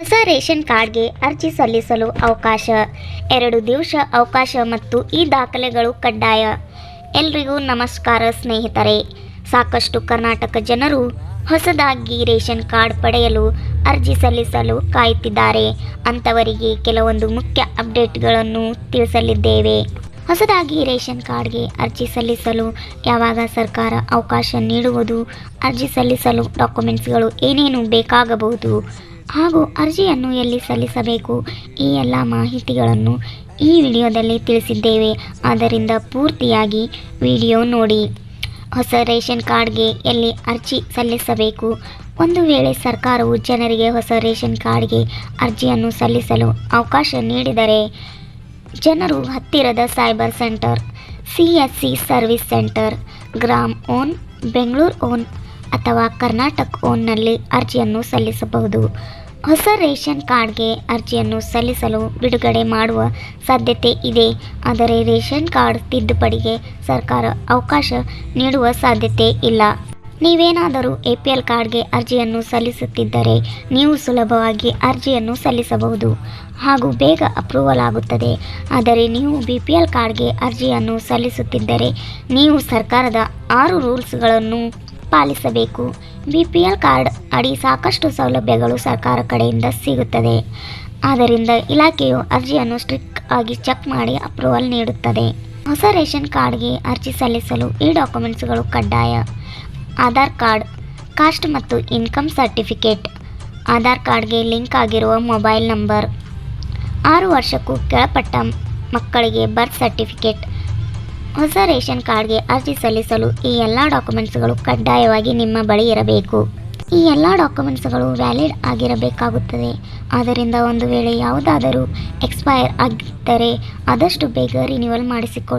ಹೊಸ ರೇಷನ್ ಕಾರ್ಡ್ಗೆ ಅರ್ಜಿ ಸಲ್ಲಿಸಲು ಅವಕಾಶ. ಎರಡು ದಿವಸ ಅವಕಾಶ ಮತ್ತು ಈ ದಾಖಲೆಗಳು ಕಡ್ಡಾಯ. ಎಲ್ರಿಗೂ ನಮಸ್ಕಾರ ಸ್ನೇಹಿತರೆ. ಸಾಕಷ್ಟು ಕರ್ನಾಟಕ ಜನರು ಹೊಸದಾಗಿ ರೇಷನ್ ಕಾರ್ಡ್ ಪಡೆಯಲು ಅರ್ಜಿ ಸಲ್ಲಿಸಲು ಕಾಯುತ್ತಿದ್ದಾರೆ. ಅಂಥವರಿಗೆ ಕೆಲವೊಂದು ಮುಖ್ಯ ಅಪ್ಡೇಟ್ಗಳನ್ನು ತಿಳಿಸಲಿದ್ದೇವೆ. ಹೊಸದಾಗಿ ರೇಷನ್ ಕಾರ್ಡ್ಗೆ ಅರ್ಜಿ ಸಲ್ಲಿಸಲು ಯಾವಾಗ ಸರ್ಕಾರ ಅವಕಾಶ ನೀಡುವುದು? ಅರ್ಜಿ ಸಲ್ಲಿಸಲು ಡಾಕ್ಯುಮೆಂಟ್ಸ್ಗಳು ಏನೇನು ಬೇಕಾಗಬಹುದು? ಹಾಗೂ ಅರ್ಜಿಯನ್ನು ಎಲ್ಲಿ ಸಲ್ಲಿಸಬೇಕು? ಈ ಎಲ್ಲ ಮಾಹಿತಿಗಳನ್ನು ಈ ವಿಡಿಯೋದಲ್ಲಿ ತಿಳಿಸಿದ್ದೇವೆ. ಆದ್ದರಿಂದ ಪೂರ್ತಿಯಾಗಿ ವಿಡಿಯೋ ನೋಡಿ. ಹೊಸ ರೇಷನ್ ಕಾರ್ಡ್ಗೆ ಎಲ್ಲಿ ಅರ್ಜಿ ಸಲ್ಲಿಸಬೇಕು? ಒಂದು ವೇಳೆ ಸರ್ಕಾರವು ಜನರಿಗೆ ಹೊಸ ರೇಷನ್ ಕಾರ್ಡ್ಗೆ ಅರ್ಜಿಯನ್ನು ಸಲ್ಲಿಸಲು ಅವಕಾಶ ನೀಡಿದರೆ ಜನರು ಹತ್ತಿರದ cyber centre, C service centre, Gram one, Bengaluru one ಅಥವಾ ಕರ್ನಾಟಕ ಓನ್ನಲ್ಲಿ ಅರ್ಜಿಯನ್ನು ಸಲ್ಲಿಸಬಹುದು. ಹೊಸ ರೇಷನ್ ಕಾರ್ಡ್ಗೆ ಅರ್ಜಿಯನ್ನು ಸಲ್ಲಿಸಲು ಬಿಡುಗಡೆ ಮಾಡುವ ಸಾಧ್ಯತೆ ಇದೆ. ಆದರೆ ರೇಷನ್ ಕಾರ್ಡ್ ತಿದ್ದುಪಡಿಗೆ ಸರ್ಕಾರ ಅವಕಾಶ ನೀಡುವ ಸಾಧ್ಯತೆ ಇಲ್ಲ. ನೀವೇನಾದರೂ ಎ ಪಿ ಎಲ್ ಕಾರ್ಡ್ಗೆ ಅರ್ಜಿಯನ್ನು ಸಲ್ಲಿಸುತ್ತಿದ್ದರೆ ನೀವು ಸುಲಭವಾಗಿ ಅರ್ಜಿಯನ್ನು ಸಲ್ಲಿಸಬಹುದು ಹಾಗೂ ಬೇಗ ಅಪ್ರೂವಲ್ ಆಗುತ್ತದೆ. ಆದರೆ ನೀವು ಬಿ ಪಿ ಎಲ್ ಕಾರ್ಡ್ಗೆ ಅರ್ಜಿಯನ್ನು ಸಲ್ಲಿಸುತ್ತಿದ್ದರೆ ನೀವು ಸರ್ಕಾರದ ಆರು ರೂಲ್ಸ್ಗಳನ್ನು ಪಾಲಿಸಬೇಕು. ಬಿ ಪಿ ಎಲ್ ಕಾರ್ಡ್ ಅಡಿ ಸಾಕಷ್ಟು ಸೌಲಭ್ಯಗಳು ಸರ್ಕಾರ ಕಡೆಯಿಂದ ಸಿಗುತ್ತದೆ. ಆದ್ದರಿಂದ ಇಲಾಖೆಯು ಅರ್ಜಿಯನ್ನು ಸ್ಟ್ರಿಕ್ ಆಗಿ ಚೆಕ್ ಮಾಡಿ ಅಪ್ರೂವಲ್ ನೀಡುತ್ತದೆ. ಹೊಸ ರೇಷನ್ ಕಾರ್ಡ್ಗೆ ಅರ್ಜಿ ಸಲ್ಲಿಸಲು ಈ ಡಾಕ್ಯುಮೆಂಟ್ಸ್ಗಳು ಕಡ್ಡಾಯ. ಆಧಾರ್ ಕಾರ್ಡ್, ಕಾಸ್ಟ್ ಮತ್ತು ಇನ್ಕಮ್ ಸರ್ಟಿಫಿಕೇಟ್, ಆಧಾರ್ ಕಾರ್ಡ್ಗೆ ಲಿಂಕ್ ಆಗಿರುವ ಮೊಬೈಲ್ ನಂಬರ್, ಆರು ವರ್ಷಕ್ಕೂ ಕೆಳಪಟ್ಟ ಮಕ್ಕಳಿಗೆ ಬರ್ತ್ ಸರ್ಟಿಫಿಕೇಟ್ ಹೊಸ ರೇಷನ್ ಕಾರ್ಡ್ಗೆ ಅರ್ಜಿ ಸಲ್ಲಿಸಲು ಈ ಎಲ್ಲ ಡಾಕ್ಯುಮೆಂಟ್ಸ್ಗಳು ಕಡ್ಡಾಯವಾಗಿ ನಿಮ್ಮ ಬಳಿ ಇರಬೇಕು. ಈ ಎಲ್ಲ ಡಾಕ್ಯುಮೆಂಟ್ಸ್ಗಳು ವ್ಯಾಲಿಡ್ ಆಗಿರಬೇಕಾಗುತ್ತದೆ. ಆದ್ದರಿಂದ ಒಂದು ವೇಳೆ ಯಾವುದಾದರೂ ಎಕ್ಸ್ಪೈರ್ ಆಗಿದ್ದರೆ ಆದಷ್ಟು ಬೇಗ ರಿನ್ಯೂವಲ್ ಮಾಡಿಸಿಕೊಳ್ಳಿ